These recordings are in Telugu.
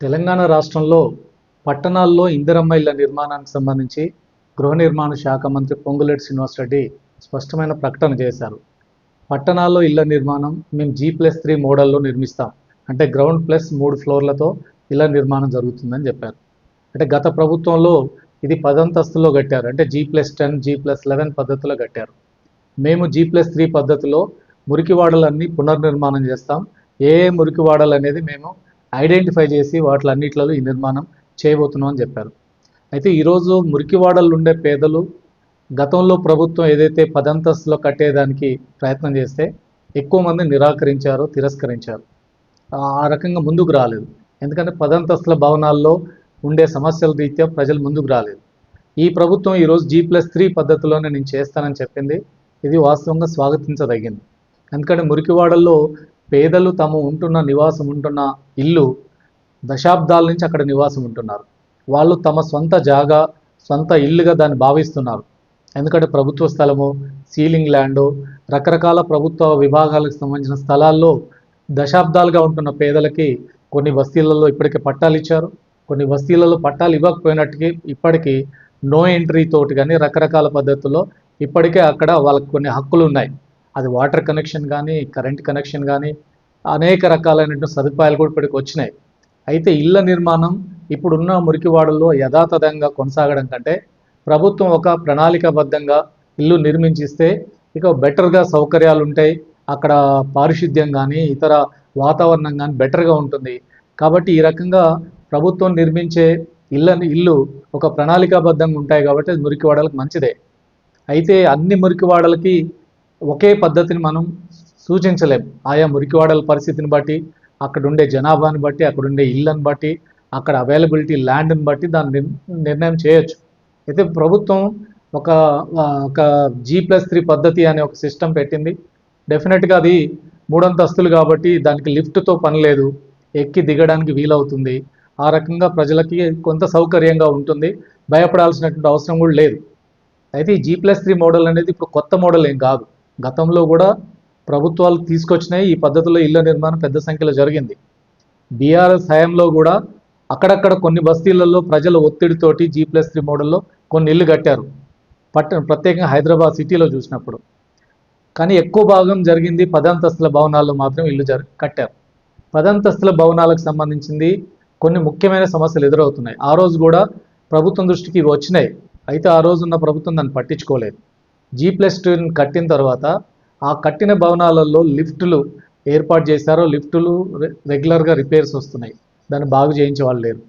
తెలంగాణ రాష్ట్రంలో పట్టణాల్లో ఇందిరమ్మ ఇళ్ళ నిర్మాణానికి సంబంధించి గృహ నిర్మాణ శాఖ మంత్రి పొంగులేటి శ్రీనివాసరెడ్డి స్పష్టమైన ప్రకటన చేశారు. పట్టణాల్లో ఇళ్ళ నిర్మాణం మేము జీ ప్లస్ త్రీ మోడల్లో నిర్మిస్తాం. అంటే గ్రౌండ్ ప్లస్ మూడు ఫ్లోర్లతో ఇళ్ళ నిర్మాణం జరుగుతుందని చెప్పారు. అంటే గత ప్రభుత్వంలో ఇది పదంతస్తులో కట్టారు. అంటే G plus ten G plus eleven పద్ధతిలో కట్టారు. మేము జీ ప్లస్ త్రీ పద్ధతిలో మురికివాడలన్నీ పునర్నిర్మాణం చేస్తాం. ఏ ఏ మురికివాడలు అనేది మేము ఐడెంటిఫై చేసి వాటిలన్నిట్లలో ఈ నిర్మాణం చేయబోతున్నాం అని చెప్పారు. అయితే ఈరోజు మురికివాడలు ఉండే పేదలు గతంలో ప్రభుత్వం ఏదైతే పదంతస్తులో కట్టేదానికి ప్రయత్నం చేస్తే ఎక్కువ మంది నిరాకరించారో తిరస్కరించారు. ఆ రకంగా ముందుకు రాలేదు. ఎందుకంటే పదంతస్తుల భవనాల్లో ఉండే సమస్యల రీత్యా ప్రజలు ముందుకు రాలేదు. ఈ ప్రభుత్వం ఈరోజు జీ ప్లస్ త్రీ పద్ధతిలోనే నేను చేస్తానని చెప్పింది. ఇది వాస్తవంగా స్వాగతించదగింది. ఎందుకంటే మురికివాడల్లో పేదలు తాము ఉంటున్న నివాసం ఉంటున్న ఇల్లు దశాబ్దాల నుంచి అక్కడ నివాసం ఉంటున్నారు. వాళ్ళు తమ సొంత జాగా సొంత ఇల్లుగా దాన్ని భావిస్తున్నారు. ఎందుకంటే ప్రభుత్వ స్థలము సీలింగ్ ల్యాండు రకరకాల ప్రభుత్వ విభాగాలకు సంబంధించిన స్థలాల్లో దశాబ్దాలుగా ఉంటున్న పేదలకి కొన్ని బస్తీలలో ఇప్పటికే పట్టాలు ఇచ్చారు. కొన్ని బస్తీలలో పట్టాలు ఇవ్వకపోయినట్టుకి ఇప్పటికీ నో ఎంట్రీ తోటి కానీ రకరకాల పద్ధతుల్లో ఇప్పటికే అక్కడ వాళ్ళకి కొన్ని హక్కులు ఉన్నాయి. అది వాటర్ కనెక్షన్ కానీ కరెంట్ కనెక్షన్ కానీ అనేక రకాలైనటువంటి సదుపాయాలు కూడా ఇప్పటికి వచ్చినాయి. అయితే ఇళ్ళ నిర్మాణం ఇప్పుడున్న మురికివాడల్లో యథాతథంగా కొనసాగడం కంటే ప్రభుత్వం ఒక ప్రణాళికాబద్ధంగా ఇల్లు నిర్మించిస్తే ఇక బెటర్గా సౌకర్యాలు ఉంటాయి. అక్కడ పారిశుద్ధ్యం కానీ ఇతర వాతావరణం కానీ బెటర్గా ఉంటుంది. కాబట్టి ఈ రకంగా ప్రభుత్వం నిర్మించే ఇళ్ళని ఇల్లు ఒక ప్రణాళికాబద్ధంగా ఉంటాయి కాబట్టి అది మురికివాడలకు మంచిదే. అయితే అన్ని మురికివాడలకి ఒకే పద్ధతిని మనం సూచించలేం. ఆయా మురికివాడల పరిస్థితిని బట్టి అక్కడుండే జనాభాని బట్టి అక్కడుండే ఇళ్ళని బట్టి అక్కడ అవైలబిలిటీ ల్యాండ్ని బట్టి దాన్ని నిర్ణయం చేయొచ్చు. అయితే ప్రభుత్వం ఒక ఒక జీ ప్లస్ త్రీ పద్ధతి అనే ఒక సిస్టమ్ పెట్టింది. డెఫినెట్గా అది మూడంతస్తులు కాబట్టి దానికి లిఫ్ట్తో పని లేదు. ఎక్కి దిగడానికి వీలవుతుంది. ఆ రకంగా ప్రజలకి కొంత సౌకర్యంగా ఉంటుంది. భయపడాల్సినటువంటి అవసరం కూడా లేదు. అయితే ఈ జీ ప్లస్ త్రీ మోడల్ అనేది ఇప్పుడు కొత్త మోడల్ ఏం కాదు. గతంలో కూడా ప్రభుత్వాలు తీసుకొచ్చినాయి ఈ పద్ధతిలో ఇళ్ళ నిర్మాణం పెద్ద సంఖ్యలో జరిగింది. బీఆర్ఎస్ హయాంలో కూడా అక్కడక్కడ కొన్ని బస్తీలలో ప్రజల ఒత్తిడితోటి జీ ప్లస్ త్రీ మోడల్లో కొన్ని ఇల్లు కట్టారు. పట్ట ప్రత్యేకంగా హైదరాబాద్ సిటీలో చూసినప్పుడు. కానీ ఎక్కువ భాగం జరిగింది పదంతస్తుల భవనాల్లో మాత్రం ఇల్లు జరి కట్టారు. పదంతస్తుల భవనాలకు సంబంధించింది కొన్ని ముఖ్యమైన సమస్యలు ఎదురవుతున్నాయి. ఆ రోజు కూడా ప్రభుత్వం దృష్టికి ఇవి వచ్చినాయి. అయితే ఆ రోజున్న ప్రభుత్వం దాన్ని పట్టించుకోలేదు. జీ ప్లస్ టూని కట్టిన తర్వాత ఆ కట్టిన భవనాలలో లిఫ్టులు ఏర్పాటు చేశారో లిఫ్టులు రె- రెగ్యులర్గా రిపేర్స్ వస్తున్నాయి. దాన్ని బాగు చేయించే వాళ్ళు లేరు.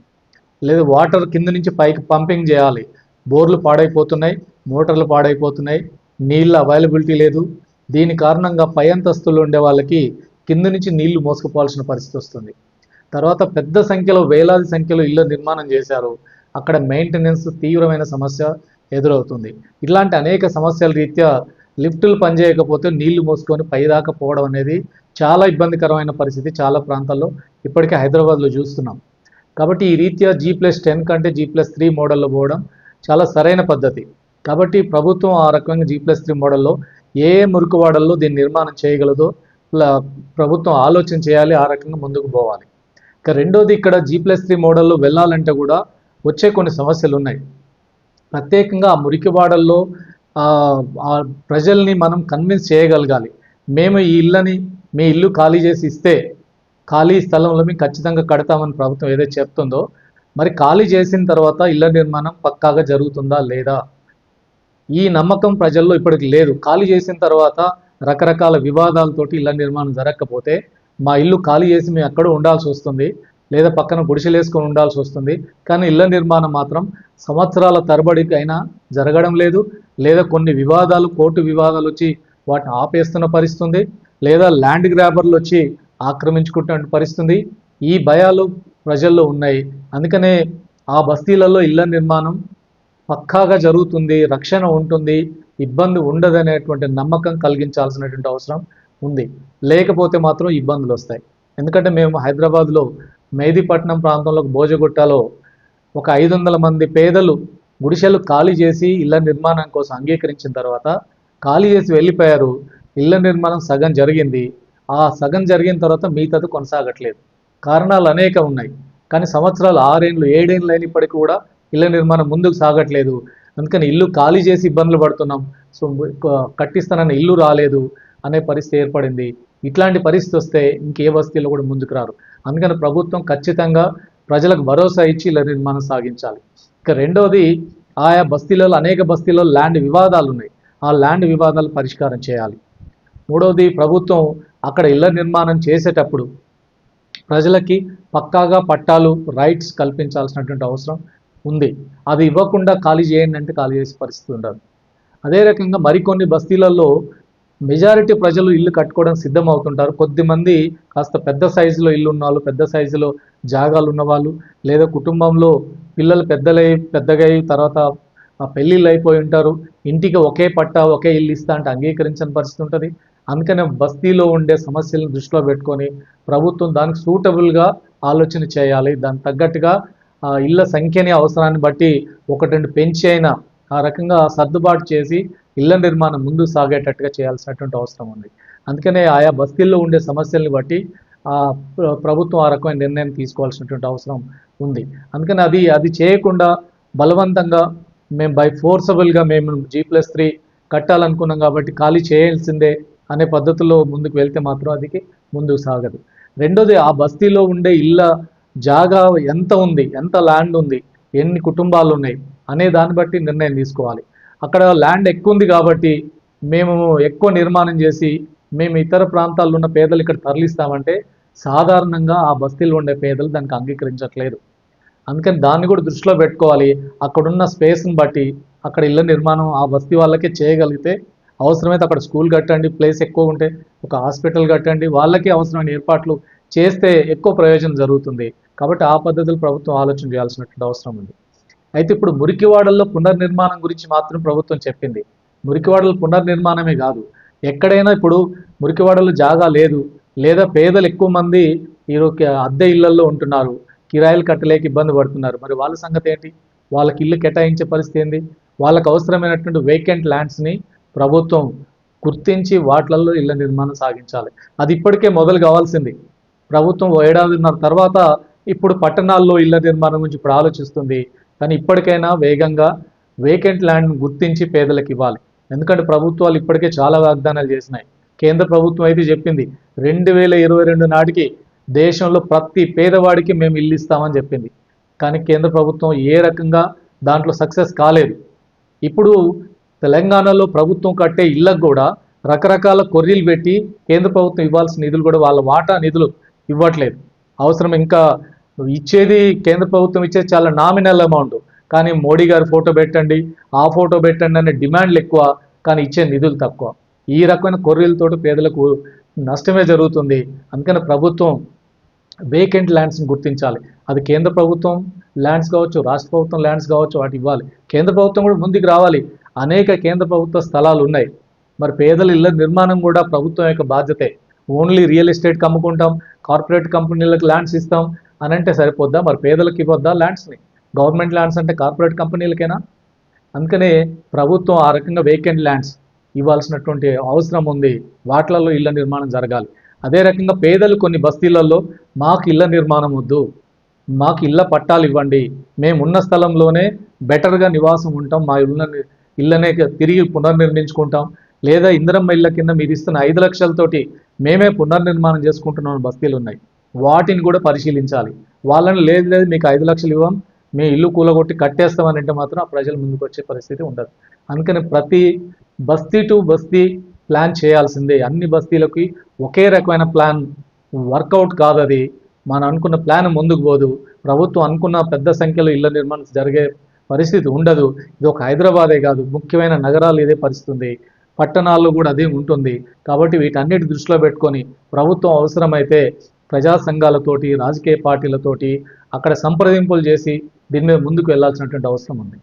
లేదు వాటర్ కింద నుంచి పైకి పంపింగ్ చేయాలి. బోర్లు పాడైపోతున్నాయి మోటార్లు పాడైపోతున్నాయి నీళ్ళ అవైలబిలిటీ లేదు. దీని కారణంగా పై అంతస్తులు ఉండే వాళ్ళకి కింద నుంచి నీళ్ళు మోసుకుపోవాల్సిన పరిస్థితి వస్తుంది. తర్వాత పెద్ద సంఖ్యలో వేలాది సంఖ్యలో ఇళ్ళ నిర్మాణం చేశారు. అక్కడ మెయింటెనెన్స్ తీవ్రమైన సమస్య ఎదురవుతుంది. ఇట్లాంటి అనేక సమస్యల రీత్యా లిఫ్టులు పనిచేయకపోతే నీళ్ళు మోసుకొని పైదాకా పోవడం అనేది చాలా ఇబ్బందికరమైన పరిస్థితి చాలా ప్రాంతాల్లో ఇప్పటికే హైదరాబాద్లో చూస్తున్నాం. కాబట్టి ఈ రీత్యా జీ ప్లస్ టెన్ కంటే జీ ప్లస్ త్రీ మోడల్లో పోవడం చాలా సరైన పద్ధతి. కాబట్టి ప్రభుత్వం ఆ రకంగా జీ ప్లస్ త్రీ మోడల్లో ఏ ఏ మురుకువాడల్లో దీన్ని నిర్మాణం చేయగలదో ప్రభుత్వం ఆలోచన చేయాలి ఆ రకంగా ముందుకు పోవాలి. ఇక రెండోది ఇక్కడ జీ ప్లస్ త్రీ మోడల్లో వెళ్ళాలంటే కూడా వచ్చే కొన్ని సమస్యలు ఉన్నాయి ప్రత్యేకంగా ఆ మురికివాడల్లో ప్రజల్ని మనం కన్విన్స్ చేయగలగాలి. మేము ఈ ఇళ్ళని మీ ఇల్లు ఖాళీ చేసి ఇస్తే ఖాళీ స్థలంలో మేము ఖచ్చితంగా కడతామని ప్రభుత్వం ఏదైతే చెప్తుందో మరి ఖాళీ చేసిన తర్వాత ఇళ్ళ నిర్మాణం పక్కాగా జరుగుతుందా లేదా? ఈ నమ్మకం ప్రజల్లో ఇప్పటికి లేదు. ఖాళీ చేసిన తర్వాత రకరకాల వివాదాలతోటి ఇళ్ళ నిర్మాణం జరగకపోతే మా ఇల్లు ఖాళీ చేసి మేము అక్కడ ఉండాల్సి వస్తుంది. లేదా పక్కన గుడిసెలు వేసుకొని ఉండాల్సి వస్తుంది. కానీ ఇళ్ళ నిర్మాణం మాత్రం సంవత్సరాల తరబడికి అయినా జరగడం లేదు. లేదా కొన్ని వివాదాలు కోర్టు వివాదాలు వచ్చి వాటిని ఆపేస్తున్న పరిస్థితుంది. లేదా ల్యాండ్ గ్రాబర్లు వచ్చి ఆక్రమించుకుంటున్న పరిస్థితుంది. ఈ భయాలు ప్రజల్లో ఉన్నాయి. అందుకనే ఆ బస్తీలలో ఇళ్ళ నిర్మాణం పక్కాగా జరుగుతుంది రక్షణ ఉంటుంది ఇబ్బంది ఉండదనేటువంటి నమ్మకం కలిగించాల్సినటువంటి అవసరం ఉంది. లేకపోతే మాత్రం ఇబ్బందులు వస్తాయి. ఎందుకంటే మేము హైదరాబాద్లో మెహదీపట్నం ప్రాంతంలో భోజగుట్టలో ఒక ఐదు వందల మంది పేదలు గుడిసెలు ఖాళీ చేసి ఇళ్ళ నిర్మాణం కోసం అంగీకరించిన తర్వాత ఖాళీ చేసి వెళ్ళిపోయారు. ఇళ్ళ నిర్మాణం సగం జరిగింది. ఆ సగం జరిగిన తర్వాత మిగతాది కొనసాగట్లేదు. కారణాలు అనేక ఉన్నాయి. కానీ సంవత్సరాలు ఆరేళ్ళు ఏడేళ్ళు అయినప్పటికీ కూడా ఇళ్ళ నిర్మాణం ముందుకు సాగట్లేదు. అందుకని ఇల్లు ఖాళీ చేసి ఇబ్బందులు పడుతున్నాం. సో కట్టిస్తానని ఇల్లు రాలేదు అనే పరిస్థితి ఏర్పడింది. ఇట్లాంటి పరిస్థితి వస్తే ఇంకే బస్తీలో కూడా ముందుకు రారు. అందుకని ప్రభుత్వం ఖచ్చితంగా ప్రజలకు భరోసా ఇచ్చి ఇళ్ళ నిర్మాణం సాగించాలి. ఇక రెండవది ఆయా బస్తీలలో అనేక బస్తీలలో ల్యాండ్ వివాదాలు ఉన్నాయి. ఆ ల్యాండ్ వివాదాలు పరిష్కారం చేయాలి. మూడవది ప్రభుత్వం అక్కడ ఇళ్ళ నిర్మాణం చేసేటప్పుడు ప్రజలకి పక్కాగా పట్టాలు రైట్స్ కల్పించాల్సినటువంటి అవసరం ఉంది. అది ఇవ్వకుండా ఖాళీ చేయండి అంటే ఖాళీ చేసే పరిస్థితి ఉండదు. అదే రకంగా మరికొన్ని బస్తీలలో మెజారిటీ ప్రజలు ఇల్లు కట్టుకోవడం సిద్ధం అవుతుంటారు కొద్దిమంది కాస్త పెద్ద సైజులో ఇల్లు ఉన్న వాళ్ళు పెద్ద సైజులో జాగాలు ఉన్నవాళ్ళు లేదా కుటుంబంలో పిల్లలు పెద్దలై పెద్దగా తర్వాత పెళ్ళిళ్ళు అయిపోయి ఉంటారు. ఇంటికి ఒకే పట్టా ఒకే ఇల్లు ఇస్తా అంటే అంగీకరించని పరిస్థితి ఉంటుంది. అందుకనే బస్తీలో ఉండే సమస్యలను దృష్టిలో పెట్టుకొని ప్రభుత్వం దానికి సూటబుల్గా ఆలోచన చేయాలి. దానికి తగ్గట్టుగా ఆ ఇళ్ళ సంఖ్యని అవసరాన్ని బట్టి ఒకటి రెండు పెంచి అయినా ఆ రకంగా సర్దుబాటు చేసి ఇళ్ళ నిర్మాణం ముందు సాగేటట్టుగా చేయాల్సినటువంటి అవసరం ఉంది. అందుకనే ఆయా బస్తీల్లో ఉండే సమస్యల్ని బట్టి ఆ ప్రభుత్వం ఆ రకమైన నిర్ణయం తీసుకోవాల్సినటువంటి అవసరం ఉంది. అందుకని అది అది చేయకుండా బలవంతంగా మేము బై ఫోర్సబుల్గా మేము జీ ప్లస్ త్రీ కట్టాలనుకున్నాం కాబట్టి ఖాళీ చేయాల్సిందే అనే పద్ధతిలో ముందుకు వెళ్తే మాత్రం అది ముందుకు సాగదు. రెండోది ఆ బస్తీలో ఉండే ఇళ్ళ జాగా ఎంత ఉంది ఎంత ల్యాండ్ ఉంది ఎన్ని కుటుంబాలు ఉన్నాయి అనే దాన్ని బట్టి నిర్ణయం తీసుకోవాలి. అక్కడ ల్యాండ్ ఎక్కువ ఉంది కాబట్టి మేము ఎక్కువ నిర్మాణం చేసి మేము ఇతర ప్రాంతాల్లో ఉన్న పేదలు ఇక్కడ తరలిస్తామంటే సాధారణంగా ఆ బస్తీలో ఉండే పేదలు దానికి అంగీకరించట్లేదు. అందుకని దాన్ని కూడా దృష్టిలో పెట్టుకోవాలి. అక్కడున్న స్పేస్ని బట్టి అక్కడ ఇళ్ళ నిర్మాణం ఆ బస్తీ వాళ్ళకే చేయగలిగితే అవసరమైతే అక్కడ స్కూల్ కట్టండి ప్లేస్ ఎక్కువ ఉంటే ఒక హాస్పిటల్ కట్టండి వాళ్ళకి అవసరమైన ఏర్పాట్లు చేస్తే ఎక్కువ ప్రయోజనం జరుగుతుంది. కాబట్టి ఆ పద్ధతులు ప్రభుత్వం ఆలోచన చేయాల్సినటువంటి అవసరం ఉంది. అయితే ఇప్పుడు మురికివాడల్లో పునర్నిర్మాణం గురించి మాత్రం ప్రభుత్వం చెప్పింది. మురికివాడల పునర్నిర్మాణమే కాదు. ఎక్కడైనా ఇప్పుడు మురికివాడలు జాగా లేదు. లేదా పేదలు ఎక్కువ మంది ఈరోజు అద్దె ఇళ్ళలో ఉంటున్నారు. కిరాయిలు కట్టలేక ఇబ్బంది పడుతున్నారు. మరి వాళ్ళ సంగతి ఏంటి? వాళ్ళకి ఇల్లు కేటాయించే పరిస్థితి ఏంది? వాళ్ళకు అవసరమైనటువంటి వేకెంట్ ల్యాండ్స్ని ప్రభుత్వం గుర్తించి వాటిలలో ఇళ్ళ నిర్మాణం సాగించాలి. అది ఇప్పటికే మొదలు కావాల్సింది. ప్రభుత్వం ఓ ఏడాదిన్నర తర్వాత ఇప్పుడు పట్టణాల్లో ఇళ్ళ నిర్మాణం గురించి ఇప్పుడు ఆలోచిస్తుంది. కానీ ఇప్పటికైనా వేగంగా వేకెంట్ ల్యాండ్ గుర్తించి పేదలకు ఇవ్వాలి. ఎందుకంటే ప్రభుత్వాలు ఇప్పటికే చాలా వాగ్దానాలు చేసినాయి. కేంద్ర ప్రభుత్వం అయితే చెప్పింది రెండు వేల ఇరవై రెండు నాటికి దేశంలో ప్రతి పేదవాడికి మేము ఇల్లు ఇస్తామని చెప్పింది. కానీ కేంద్ర ప్రభుత్వం ఏ రకంగా దాంట్లో సక్సెస్ కాలేదు. ఇప్పుడు తెలంగాణలో ప్రభుత్వం కట్టే ఇళ్ళకు కూడా రకరకాల కొర్రీలు పెట్టి కేంద్ర ప్రభుత్వం ఇవ్వాల్సిన నిధులు కూడా వాళ్ళ వాటా నిధులు ఇవ్వట్లేదు. అవసరం ఇంకా ఇచ్చేది కేంద్ర ప్రభుత్వం ఇచ్చేది చాలా నామినల్ అమౌంట్ కానీ మోడీ గారు ఫోటో పెట్టండి ఆ ఫోటో పెట్టండి అనే డిమాండ్లు ఎక్కువ కానీ ఇచ్చే నిధులు తక్కువ. ఈ రకమైన కొర్రీలతోటి పేదలకు నష్టమే జరుగుతుంది. అందుకని ప్రభుత్వం వేకెంట్ ల్యాండ్స్ని గుర్తించాలి. అది కేంద్ర ప్రభుత్వం ల్యాండ్స్ కావచ్చు రాష్ట్ర ప్రభుత్వం ల్యాండ్స్ కావచ్చు వాటి ఇవ్వాలి. కేంద్ర ప్రభుత్వం కూడా ముందుకు రావాలి. అనేక కేంద్ర ప్రభుత్వ స్థలాలు ఉన్నాయి. మరి పేదల ఇళ్ళ నిర్మాణం కూడా ప్రభుత్వం యొక్క బాధ్యతే. ఓన్లీ రియల్ ఎస్టేట్కి అమ్ముకుంటాం కార్పొరేట్ కంపెనీలకు ల్యాండ్స్ ఇస్తాం అని అంటే సరిపోద్దా? మరి పేదలకు ఇవ్వద్దా ల్యాండ్స్ని గవర్నమెంట్ ల్యాండ్స్ అంటే కార్పొరేట్ కంపెనీలకేనా అందుకనే ప్రభుత్వం ఆ రకంగా వేకెంట్ ల్యాండ్స్ ఇవ్వాల్సినటువంటి అవసరం ఉంది. వాటిలలో ఇళ్ళ నిర్మాణం జరగాలి. అదే రకంగా పేదలు కొన్ని బస్తీలలో మాకు ఇళ్ళ నిర్మాణం వద్దు. మాకు ఇళ్ళ పట్టాలు ఇవ్వండి. మేము ఉన్న స్థలంలోనే బెటర్గా నివాసం ఉంటాం. మా ఇళ్ళ ఇళ్ళనే తిరిగి పునర్నిర్మించుకుంటాం. లేదా ఇందిరమ్మ ఇళ్ళ కింద మీరు ఇస్తున్న ఐదు లక్షలతోటి మేమే పునర్నిర్మాణం చేసుకుంటున్నాం బస్తీలు ఉన్నాయి వాటిని కూడా పరిశీలించాలి. వాళ్ళని లేదు లేదు మీకు ఐదు లక్షలు ఇవ్వం మీ ఇల్లు కూలగొట్టి కట్టేస్తామని అంటే మాత్రం ఆ ప్రజలు ముందుకు వచ్చే పరిస్థితి ఉండదు. అందుకని ప్రతి బస్తీ టు బస్తీ ప్లాన్ చేయాల్సిందే. అన్ని బస్తీలకి ఒకే రకమైన ప్లాన్ వర్కౌట్ కాదు అది. మనం అనుకున్న ప్లాన్ ముందుకు పోదు. ప్రభుత్వం అనుకున్న పెద్ద సంఖ్యలో ఇళ్ళ నిర్మాణం జరిగే పరిస్థితి ఉండదు. ఇది ఒక హైదరాబాదే కాదు. ముఖ్యమైన నగరాలు ఇదే పరిస్థితి ఉంది. పట్టణాల్లో కూడా అదే ఉంటుంది. కాబట్టి వీటన్నిటి దృష్టిలో పెట్టుకొని ప్రభుత్వం అవసరమైతే ప్రజా సంఘాలతోటి రాజకీయ పార్టీలతోటి అక్కడ సంప్రదింపులు చేసి దీని మీద ముందుకు వెళ్ళాల్సినటువంటి అవసరం ఉంది.